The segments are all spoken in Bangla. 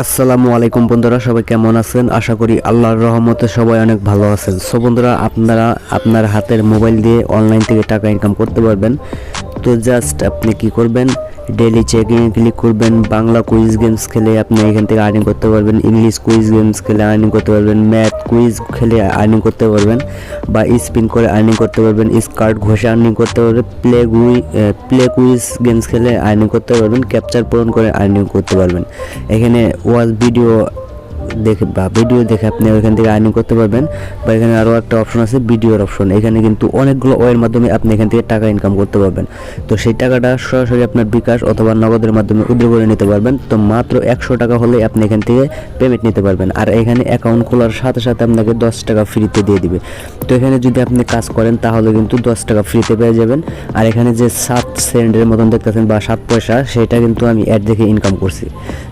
আসসালামু আলাইকুম বন্ধুরা, সবাই কেমন আছেন? আশা করি আল্লাহর রহমতে সবাই অনেক ভালো আছেন। সো বন্ধুরা, আপনারা আপনার হাতের মোবাইল দিয়ে অনলাইন থেকে টাকা ইনকাম করতে পারবেন। তো জাস্ট আপনি কি করবেন? ডেলি চেকিং ক্লিক করবেন, বাংলা কুইজ গেমস খেলে আপনি এখান থেকে আর্নিং করতে পারবেন ইংলিশ কুইজ গেমস খেলে আর্নিং করতে পারবেন ম্যাথ কুইজ খেলে আর্নিং করতে পারবেন, বা স্পিন করে আর্নিং করতে পারবেন স্কার্ট ঘষে আর্নিং করতে পারবেন প্লে গুই প্লে কুইজ গেমস খেলে আর্নিং করতে পারবেন ক্যাপচার পূরণ করে আর্নিং করতে পারবেন। এখানে ওয়াচ ভিডিও দেখে, বা ভিডিও দেখে আপনি ওইখান থেকে আর্নিং করতে পারবেন, বা এখানে আরও একটা অপশন আছে ভিডিওর অপশন এখানে কিন্তু অনেকগুলো ওয়ের মাধ্যমে আপনি এখান থেকে টাকা ইনকাম করতে পারবেন। তো সেই টাকাটা সরাসরি আপনার বিকাশ অথবা নগদের মাধ্যমে উদ্র করে নিতে পারবেন। তো মাত্র একশো টাকা হলে আপনি এখান থেকে পেমেন্ট নিতে পারবেন। আর এখানে অ্যাকাউন্ট খোলার সাথে সাথে আপনাকে দশ টাকা ফ্রিতে দিয়ে দিবে। তো এখানে যদি আপনি কাজ করেন, তাহলে কিন্তু দশ টাকা ফ্রিতে পেয়ে যাবেন। আর এখানে যে সাত সেন্টের মতন দেখতেছেন, বা সাত পয়সা, সেটা কিন্তু আমি অ্যাড দেখে ইনকাম করছি।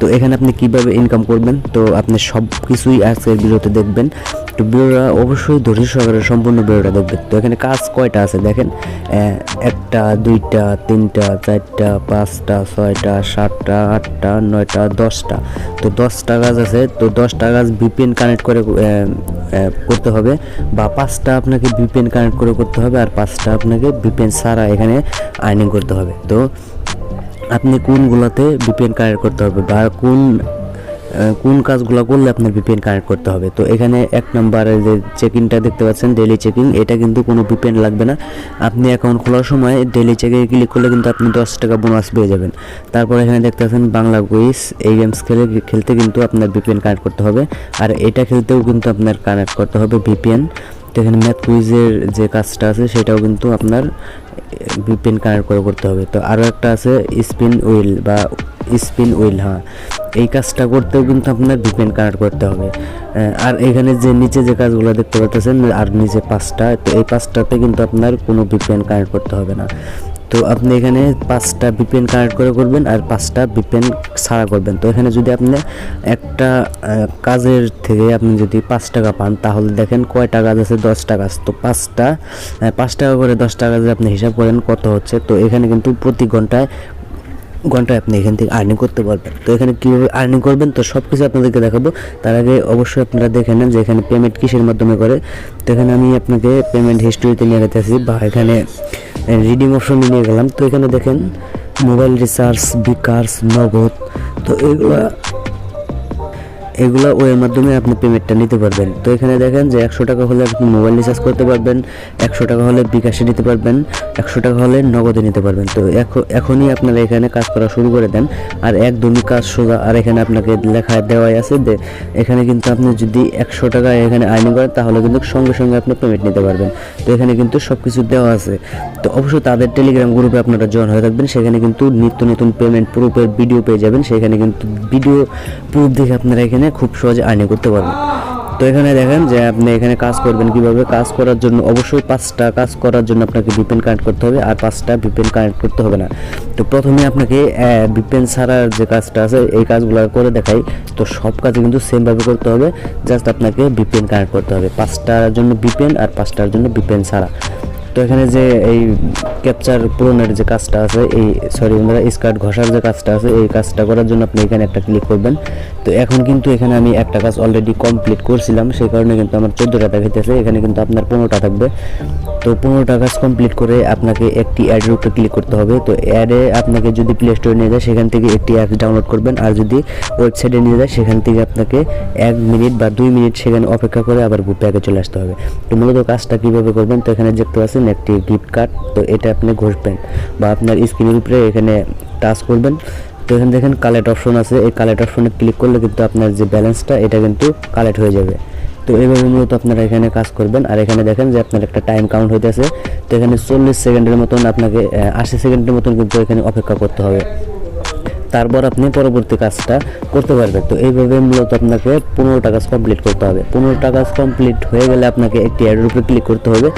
তো এখানে আপনি কীভাবে ইনকাম করবেন? তো আপনি সব কিছুই আজকের ভিডিওতে দেখবেন। তো ভিডিওটা অবশ্যই ধৈর্য সহকারে সম্পূর্ণ ভিডিওটা দেখবেন তো এখানে কাজ কয়টা আছে দেখেন? একটা, দুইটা, তিনটা, চারটা, পাঁচটা, ছয়টা, সাতটা, আটটা, নয়টা, দশটা। তো দশটা গাছ আছে, তো দশটা কাজ ভিপিএন কানেক্ট করে করতে হবে। বা পাঁচটা আপনাকে ভিপিএন কানেক্ট করে করতে হবে আর পাঁচটা আপনাকে ভিপিএন ছাড়া এখানে আর্নিং করতে হবে। তো আপনি কোনগুলোতে ভিপিএন কানেক্ট করতে হবে বা কোন কোন কাজগুলো করলে আপনার ভিপিএন কানেক্ট করতে হবে? তো এখানে এক নম্বরে যে চেক ইনটা দেখতে পাচ্ছেন ডেলি চেকিং এটা কিন্তু কোনো ভিপিএন লাগবে না। আপনি অ্যাকাউন্ট খোলার সময় ডেলি চেকে ক্লিক করলে কিন্তু আপনি দশ টাকা বোনাস পেয়ে যাবেন। তারপর এখানে দেখতে পাচ্ছেন বাংলা কুইজ এই গেমস খেলে, খেলতে কিন্তু আপনার ভিপিএন কানেক্ট করতে হবে। আর এটা খেলতেও কিন্তু আপনার কানেক্ট করতে হবে ভিপিএন তো এখানে ম্যাথ কুইজের যে কাজটা আছে, সেটাও কিন্তু আপনার ভিপিএন কানেক্ট করে করতে হবে। তো আরও একটা আছে স্পিন উইল বা স্পিন উইল হ্যাঁ। এই কাজটা করতেও কিন্তু আপনার ভিপিএন কানেক্ট করতে হবে। আর এখানে যে নিচে যে কাজগুলো দেখতে পাচ্ছেন আর নিচে পাঁচটা, তো এই পাঁচটাতে কিন্তু আপনার কোনো ভিপিএন কানেক্ট করতে হবে না। তো আপনি এখানে পাঁচটা ভিপিএন কানেক্ট করে করবেন আর পাঁচটা ভিপিএন ছাড়া করবেন। তো এখানে যদি আপনি একটা কাজের থেকে আপনি যদি পাঁচ টাকা পান, তাহলে দেখেন কয়টা কাজ আছে? দশটা কাজ তো পাঁচটা পাঁচ টাকা করে দশ টাকা যদি আপনি হিসাব করেন কত হচ্ছে? তো এখানে কিন্তু প্রতি ঘন্টায় ঘন্টায় আপনি এখান থেকে আর্নিং করতে পারবেন। তো এখানে কীভাবে আর্নিং করবেন? তো সব কিছু আপনাদেরকে দেখাবো। তার আগে অবশ্যই আপনারা দেখে নেন যে এখানে পেমেন্ট কিসের মাধ্যমে করে। তো এখানে আমি আপনাকে পেমেন্ট হিস্ট্রিতে নিয়ে যেতেছি বা এখানে রিডিং অপশনে নিয়ে গেলাম। তো এখানে দেখেন মোবাইল রিচার্জ বিকার্স নগদ। তো এগুলো এগুলো ওয়ের মাধ্যমে আপনি পেমেন্টটা নিতে পারবেন। তো এখানে দেখেন যে একশো টাকা হলে আপনি মোবাইল রিচার্জ করতে পারবেন, একশো টাকা হলে বিকাশে নিতে পারবেন, একশো টাকা হলে নগদে নিতে পারবেন। তো এখনই আপনারা এখানে কাজ করা শুরু করে দেন। আর একদমই কাজ সোজা, আর এখানে আপনাকে লেখা দেওয়াই আছে যে এখানে কিন্তু আপনি যদি একশো টাকা এখানে আর্নিং করেন, তাহলে কিন্তু সঙ্গে সঙ্গে আপনি পেমেন্ট নিতে পারবেন। তো এখানে কিন্তু সব কিছু দেওয়া আছে। তো অবশ্যই তাদের টেলিগ্রাম গ্রুপে আপনারা জয়েন হয়ে থাকবেন। সেখানে কিন্তু নিত্য নতুন পেমেন্ট প্রুফের ভিডিও পেয়ে যাবেন। সেখানে কিন্তু ভিডিও প্রুফ দেখে আপনারা এখানে খুব সহজে আর্নিং করতে পারবেন তো এখানে দেখেন যে আপনি এখানে কাজ করবেন কীভাবে? কাজ করার জন্য অবশ্যই পাঁচটা কাজ করার জন্য আপনাকে ভিপেন কানেক্ট করতে হবে আর পাঁচটা ভিপেন কানেক্ট করতে হবে না। তো প্রথমে আপনাকে ভিপেন ছাড়ার যে কাজটা আছে, এই কাজগুলো করে দেখাই। তো সব কাজে কিন্তু সেমভাবে করতে হবে। জাস্ট আপনাকে ভিপেন কানেক্ট করতে হবে। পাঁচটার জন্য ভিপেন আর পাঁচটার জন্য ভিপেন ছাড়া। তো এখানে যে এই ক্যাপচার পূরণের যে কাজটা আছে, এই সরি বন্ধুরা, স্কার্ট ঘষার যে কাজটা আছে, এই কাজটা করার জন্য আপনি এখানে একটা ক্লিক করবেন। তো এখন কিন্তু এখানে আমি একটা কাজ অলরেডি কমপ্লিট করছিলাম, সেই কারণে কিন্তু আমার চোদ্দোটা দেখাইতেছে এখানে কিন্তু আপনার পনেরোটা থাকবে। তো পনেরোটা কাজ কমপ্লিট করে আপনাকে একটি অ্যাডের উপরে ক্লিক করতে হবে। তো অ্যাডে আপনাকে যদি প্লে স্টোরে নিয়ে যায়, সেখান থেকে একটি অ্যাপ ডাউনলোড করবেন, আর যদি ওয়েবসাইটে নিয়ে যায়, সেখান থেকে আপনাকে এক মিনিট বা দুই মিনিট সেখানে অপেক্ষা করে আবার আগে চলে আসতে হবে। তো মূলত কাজটা কীভাবে করবেন, তো এখানে দেখতে পাচ্ছেন একটি গিফট কার্ড তো এটা আপনি ঘষবেন বা আপনার স্ক্রিনের উপরে এখানে টাচ করবেন। তো এখানে দেখেন কালেক্ট অপশন আছে, এই কালেক্ট অপশনে ক্লিক করলে কিন্তু আপনার যে ব্যালেন্সটা এটা কিন্তু কালেক্ট হয়ে যাবে। তো এইভাবে মূলত আপনারা এখানে কাজ করবেন। আর এখানে দেখেন যে আপনার একটা টাইম কাউন্ট হইতেছে, তো এখানে চল্লিশ সেকেন্ডের মতন আপনাকে আশি সেকেন্ডের মতন কিন্তু এখানে অপেক্ষা করতে হবে। তারপর আপনি পরবর্তী কাজটা করতে পারবেন। তো এইভাবে মূলত আপনাকে পনেরোটা কাজ কমপ্লিট করতে হবে। পনেরোটা কাজ কমপ্লিট হয়ে গেলে আপনাকে একটি অ্যাডের উপরে ক্লিক করতে হবে।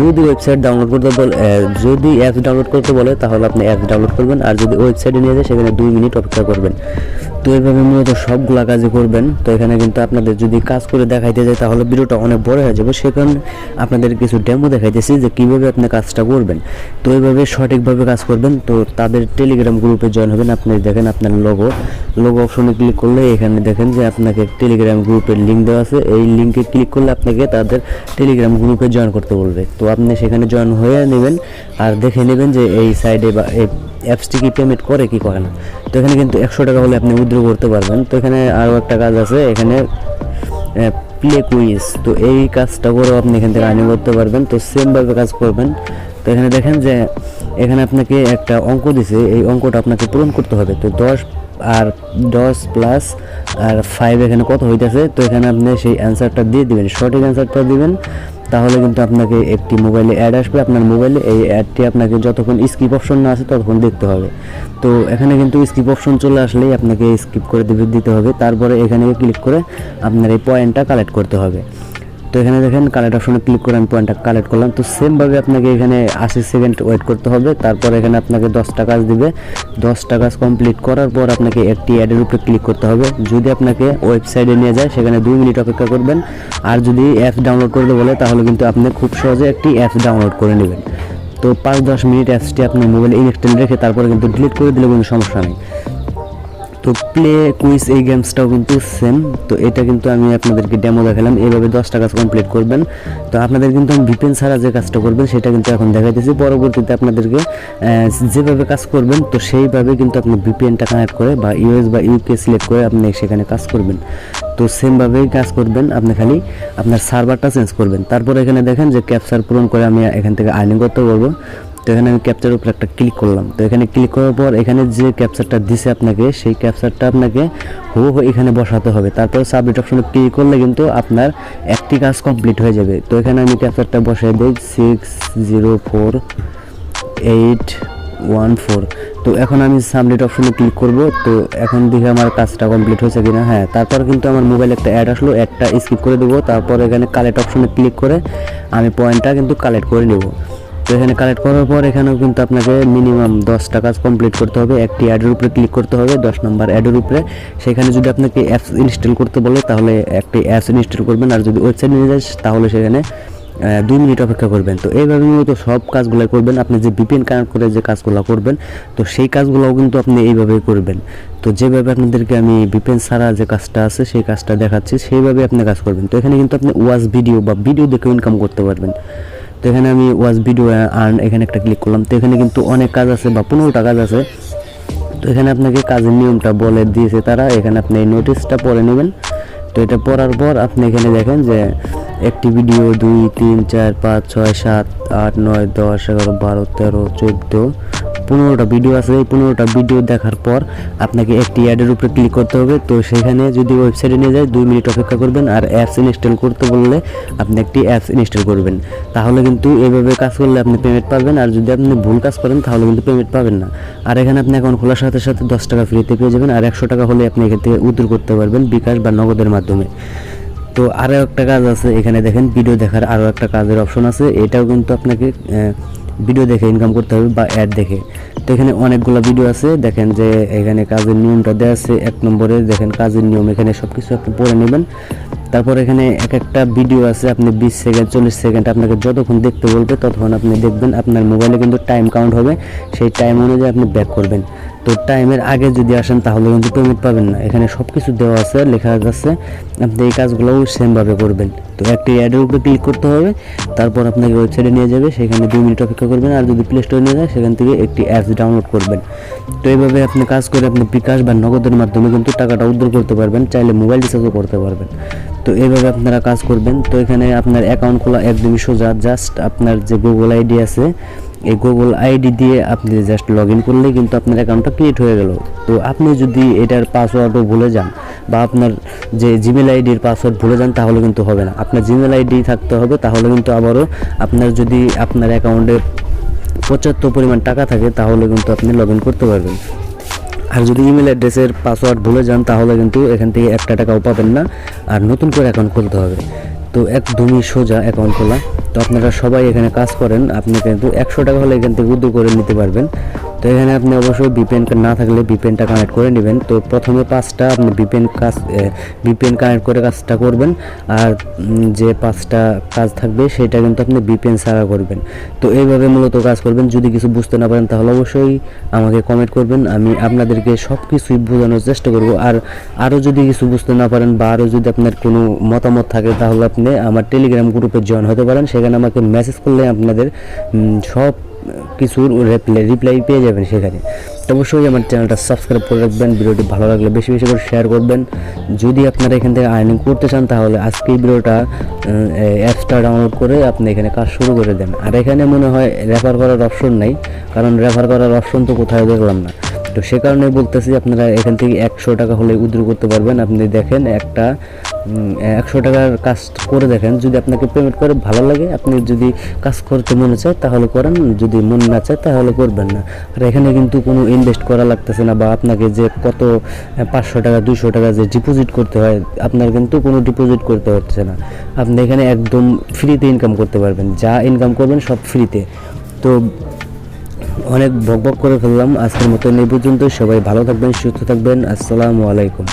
যদি ওয়েবসাইট ডাউনলোড করতে বলে যদি অ্যাপস ডাউনলোড করতে বলে, তাহলে আপনি অ্যাপস ডাউনলোড করবেন। আর যদি ওয়েবসাইটে নিয়ে যায়, সেখানে দুই মিনিট অপেক্ষা করবেন। তো এইভাবে মূলত সবগুলা কাজই করবেন। তো এখানে কিন্তু আপনাদের যদি কাজ করে দেখাইতে যায় তাহলে ভিডিওটা অনেক বড় হয়ে যাবে। সে কারণে আপনাদের কিছু ডেমো দেখাইতেছি যে কীভাবে আপনি কাজটা করবেন। তো এইভাবে সঠিকভাবে কাজ করবেন। তো তাদের টেলিগ্রাম গ্রুপে জয়েন হবেন। আপনি দেখেন দেখেন আপনার লোগো লোগো অপশনে ক্লিক করলে এখানে দেখেন যে আপনাকে টেলিগ্রাম গ্রুপের লিঙ্ক দেওয়া আছে। এই লিঙ্কে ক্লিক করলে আপনাকে তাদের টেলিগ্রাম গ্রুপে জয়েন করতে বলবে। তো আপনি সেখানে জয়েন হয়ে নেবেন আর দেখে নেবেন যে এই সাইডে বা এই অ্যাপসটি কি পেমেন্ট করে কি করে না। তো এখানে কিন্তু একশো টাকা হলে আপনি উইথড্র করতে পারবেন। তো এখানে আরও একটা কাজ আছে। এখানে প্লে কুইজ তো এই কাজটা করেও আপনি এখান থেকে আর্নিং করতে পারবেন। তো সেমভাবে কাজ করবেন। তো এখানে দেখেন যে এখানে আপনাকে একটা অঙ্ক দিছে, এই অঙ্কটা আপনাকে পূরণ করতে হবে। তো দশ আর দশ প্লাস আর ফাইভ এখানে কত হইতেছে? তো এখানে আপনি সেই অ্যান্সারটা দিয়ে দিবেন, সঠিক অ্যান্সারটা দিবেন। তাহলে কিন্তু আপনাকে একটি মোবাইলে অ্যাড আসবে। আপনার মোবাইলে এই অ্যাডটি আপনাকে যতক্ষণ স্কিপ অপশন না আছে ততক্ষণ দেখতে হবে। তো এখানে কিন্তু স্কিপ অপশন চলে আসলেই আপনাকে স্কিপ করে দিতে হবে। তারপরে এখানে ক্লিক করে আপনার এই পয়েন্টটা কালেক্ট করতে হবে। তো এখানে দেখেন কালেক্ট অপশনে ক্লিক করে আমি পয়েন্টটা কালেক্ট করলাম। তো সেমভাবে আপনাকে এখানে আশি সেকেন্ড ওয়েট করতে হবে। তারপর এখানে আপনাকে দশটা কাজ দিবে। দশটা কাজ কমপ্লিট করার পর আপনাকে একটি অ্যাডের উপরে ক্লিক করতে হবে। যদি আপনাকে ওয়েবসাইটে নিয়ে যায়, সেখানে দুই মিনিট অপেক্ষা করবেন। আর যদি অ্যাপ ডাউনলোড করতে বলে, তাহলে কিন্তু আপনি খুব সহজে একটি অ্যাপ ডাউনলোড করে নেবেন। তো পাঁচ দশ মিনিট অ্যাপসটি আপনি মোবাইলে ইনস্টল রেখে তারপরে কিন্তু ডিলিট করে দিলে কোনো সমস্যা নেই। তো প্লে কুইজ এই গেমসটাও কিন্তু সেম তো এটা কিন্তু আমি আপনাদেরকে ডেমো দেখালাম। এইভাবে দশটা কাজ কমপ্লিট করবেন। তো আপনাদের কিন্তু আমি ভিপেন ছাড়া যে কাজটা করবেন, সেটা কিন্তু এখন দেখাইতেছি। পরবর্তীতে আপনাদেরকে যেভাবে কাজ করবেন, তো সেইভাবে কিন্তু আপনি ভিপিএনটা কানেক্ট করে বা ইউএস বা ইউকে সিলেক্ট করে আপনি সেখানে কাজ করবেন। তো সেমভাবেই কাজ করবেন আপনি খালি। আপনার সার্ভারটা চেঞ্জ করবেন। তারপর এখানে দেখেন যে ক্যাপচার পূরণ করে আমি এখান থেকে আর্নিং করতে পারব তো এখানে আমি ক্যাপচার উপরে একটা ক্লিক করলাম। তো এখানে ক্লিক করার পর এখানে যে ক্যাপচারটা দিছে আপনাকে, সেই ক্যাপচারটা আপনাকে হু এখানে বসাতে হবে। তারপর সাবমিট অপশনে ক্লিক করলে কিন্তু আপনার একটি কাজ কমপ্লিট হয়ে যাবে। তো এখানে আমি ক্যাপচারটা বসাই দিই six zero four eight one four তো এখন আমি সাবমিট অপশনে ক্লিক করব। তো এখন দেখে আমার কাজটা কমপ্লিট হয়েছে কিনা। হ্যাঁ তারপর কিন্তু আমার মোবাইলে একটা অ্যাড আসলো। অ্যাডটা স্কিপ করে দেবো। তারপর এখানে কালেক্ট অপশনে ক্লিক করে আমি পয়েন্টটা কিন্তু কালেক্ট করে নেব। তো এখানে কালেক্ট করার পর এখানেও কিন্তু আপনাকে মিনিমাম দশটা কাজ কমপ্লিট করতে হবে। একটি অ্যাডের উপরে ক্লিক করতে হবে, দশ নম্বর অ্যাডের উপরে। সেখানে যদি আপনাকে অ্যাপস ইনস্টল করতে বলে, তাহলে একটি অ্যাপস ইনস্টল করবেন। আর যদি ওয়েবসাইট নিয়ে যায় তাহলে সেখানে দুই মিনিট অপেক্ষা করবেন। তো এইভাবে মূলত সব কাজগুলো করবেন। আপনি যে বিপিএন কানেক্ট করে যে কাজগুলো করবেন, তো সেই কাজগুলোও কিন্তু আপনি এইভাবেই করবেন। তো যেভাবে আপনাদেরকে আমি বিপিএন ছাড়া যে কাজটা আছে, সেই কাজটা দেখাচ্ছি সেইভাবে আপনি কাজ করবেন। তো এখানে কিন্তু আপনি ওয়াচ ভিডিও বা ভিডিও দেখে ইনকাম করতে পারবেন। তো এখানে আমি ওয়াজ ভিডিও আর্ন এখানে একটা ক্লিক করলাম। তো এখানে কিন্তু অনেক কাজ আছে বা পনেরোটা কাজ আছে। তো এখানে আপনাকে কাজের নিয়মটা বলে দিয়েছে তারা। এখানে আপনি এই নোটিশটা পড়ে নেবেন। তো এটা পড়ার পর আপনি এখানে দেখেন যে একটি ভিডিও দুই, তিন, চার, পাঁচ, ছয়, সাত, আট, নয়, দশ, এগারো, বারো, তেরো, চোদ্দ পনেরোটা ভিডিও আছে, এই পনেরোটা ভিডিও দেখার পর আপনাকে একটি অ্যাডের উপরে ক্লিক করতে হবে। তো সেখানে যদি ওয়েবসাইটে নিয়ে যায়, দুই মিনিট অপেক্ষা করবেন আর অ্যাপস ইনস্টল করতে বললে আপনি একটি অ্যাপস ইনস্টল করবেন। তাহলে কিন্তু এভাবে কাজ করলে আপনি পেমেন্ট পাবেন আর যদি আপনি ভুল কাজ করেন, তাহলে কিন্তু পেমেন্ট পাবেন না। আর এখানে আপনি অ্যাকাউন্ট খোলার সাথে সাথে দশ টাকা ফ্রিতে পেয়ে যাবেন আর একশো টাকা হলে আপনি এখান থেকে উদ্ধার করতে পারবেন বিকাশ বা নগদের মাধ্যমে। তো আরও একটা কাজ আছে, এখানে দেখেন ভিডিও দেখার আরও একটা কাজের অপশন আছে। এটাও কিন্তু আপনাকে ভিডিও দেখে ইনকাম করতে হবে বা অ্যাড দেখে। তো এখানে অনেকগুলো ভিডিও আছে। দেখেন যে এখানে কাজের নিয়মটা দেওয়া আছে এক নম্বরে। দেখেন কাজের নিয়ম, এখানে সব কিছু আপনি পড়ে নেবেন। তারপর এখানে এক একটা ভিডিও আছে, আপনি বিশ সেকেন্ড চল্লিশ সেকেন্ড আপনাকে যতক্ষণ দেখতে বলবে ততক্ষণ আপনি দেখবেন। আপনার মোবাইলে কিন্তু টাইম কাউন্ট হবে। সেই টাইম অনুযায়ী আপনি ব্যাক করবেন। তো টাইমের আগে যদি আসেন, তাহলে কিন্তু পেমেন্ট পাবেন না। এখানে সব কিছু দেওয়া আছে, লেখা আছে। আপনি এই কাজগুলোও সেমভাবে করবেন। তো একটি অ্যাডের উপরে ক্লিক করতে হবে। তারপর আপনাকে ওয়েবসাইটে নিয়ে যাবে। সেখানে দুই মিনিট অপেক্ষা করবেন। আর যদি প্লে স্টোরে নিয়ে যায় সেখান থেকে একটি অ্যাপস ডাউনলোড করবেন। তো এইভাবে আপনি কাজ করে আপনি বিকাশ বা নগদের মাধ্যমে কিন্তু টাকাটা উদ্ধার করতে পারবেন। চাইলে মোবাইল রিচার্জও করতে পারবেন। তো এইভাবে আপনারা কাজ করবেন। তো এখানে আপনার অ্যাকাউন্ট খোলা একদমই সোজা। জাস্ট আপনার যে গুগল আইডি আছে এই গুগল আইডি দিয়ে আপনি জাস্ট লগ ইন করলেই কিন্তু আপনার অ্যাকাউন্টটা ক্রিয়েট হয়ে গেল। তো আপনি যদি এটার পাসওয়ার্ডও ভুলে যান বা আপনার যে জিমেল আইডির পাসওয়ার্ড ভুলে যান, তাহলে কিন্তু হবে না। আপনার জিমেল আইডি থাকতে হবে, তাহলে কিন্তু আবারও আপনার যদি আপনার অ্যাকাউন্টে পঁচাত্তর পরিমাণ টাকা থাকে, তাহলে কিন্তু আপনি লগ ইন করতে পারবেন। আর যদি ইমেল অ্যাড্রেসের পাসওয়ার্ড ভুলে যান, তাহলে কিন্তু এখান থেকে একটা টাকাও পাবেন না। আর নতুন করে অ্যাকাউন্ট খুলতে হবে। তো একদমই সোজা অ্যাকাউন্ট খোলা। তো আপনারা সবাই এখানে কাজ করেন, আপনি কিন্তু একশো টাকা হলে এখান থেকে উদ্যোগ করে নিতে পারবেন। তো এখানে আপনি অবশ্যই ভিপিএন না থাকলে ভিপিএনটা কানেক্ট করে নেবেন। তো প্রথমে পাঁচটা আপনি ভিপিএন কাজ ভিপিএন কানেক্ট করে কাজটা করবেন। আর যে পাঁচটা কাজ থাকবে সেটা কিন্তু আপনি ভিপিএন ছাড়া করবেন। তো এইভাবে মূলত কাজ করবেন। যদি কিছু বুঝতে না পারেন তাহলে অবশ্যই আমাকে কমেন্ট করবেন। আমি আপনাদেরকে সব কিছুই বোঝানোর চেষ্টা করব। আর আরও যদি কিছু বুঝতে না পারেন বা আরও যদি আপনার কোনো মতামত থাকে তাহলে আপনি আমার টেলিগ্রাম গ্রুপে জয়েন হতে পারেন। সেখানে আমাকে মেসেজ করলে আপনাদের সব কিছুর রিপ্লাই পেয়ে যাবেন সেখানে। তো অবশ্যই আমার চ্যানেলটা সাবস্ক্রাইব করে রাখবেন, ভিডিওটি ভালো লাগলে বেশি বেশি করে শেয়ার করবেন। যদি আপনারা এখান থেকে আর্নিং করতে চান, তাহলে আজকে এই ভিডিওটা অ্যাপসটা ডাউনলোড করে আপনি এখানে কাজ শুরু করে দেন। আর এখানে মনে হয় রেফার করার অপশন নাই, কারণ রেফার করার অপশন তো কোথাও দেখলাম না। তো সে কারণে বলতেছি, আপনারা এখান থেকে একশো টাকা হলে উদ্র করতে পারবেন। আপনি দেখেন একটা একশো টাকার কাজ করে দেখেন। যদি আপনাকে পেমেন্ট করে, ভালো লাগে। আপনি যদি কাজ করতে মনে চায়, তাহলে করেন। যদি মন না চায়, তাহলে করবেন না। আর এখানে কিন্তু কোনো ইনভেস্ট করা লাগতেছে না বা আপনাকে যে কত পাঁচশো টাকা দুশো টাকা যে ডিপোজিট করতে হয়, আপনার কিন্তু কোনো ডিপোজিট করতে হচ্ছে না। আপনি এখানে একদম ফ্রিতে ইনকাম করতে পারবেন। যা ইনকাম করবেন, সব ফ্রিতে তো অনেক বক বক করে ফেললাম। আজকের মতো এই পর্যন্ত সবাই ভালো থাকবেন, সুস্থ থাকবেন। আসসালামু আলাইকুম।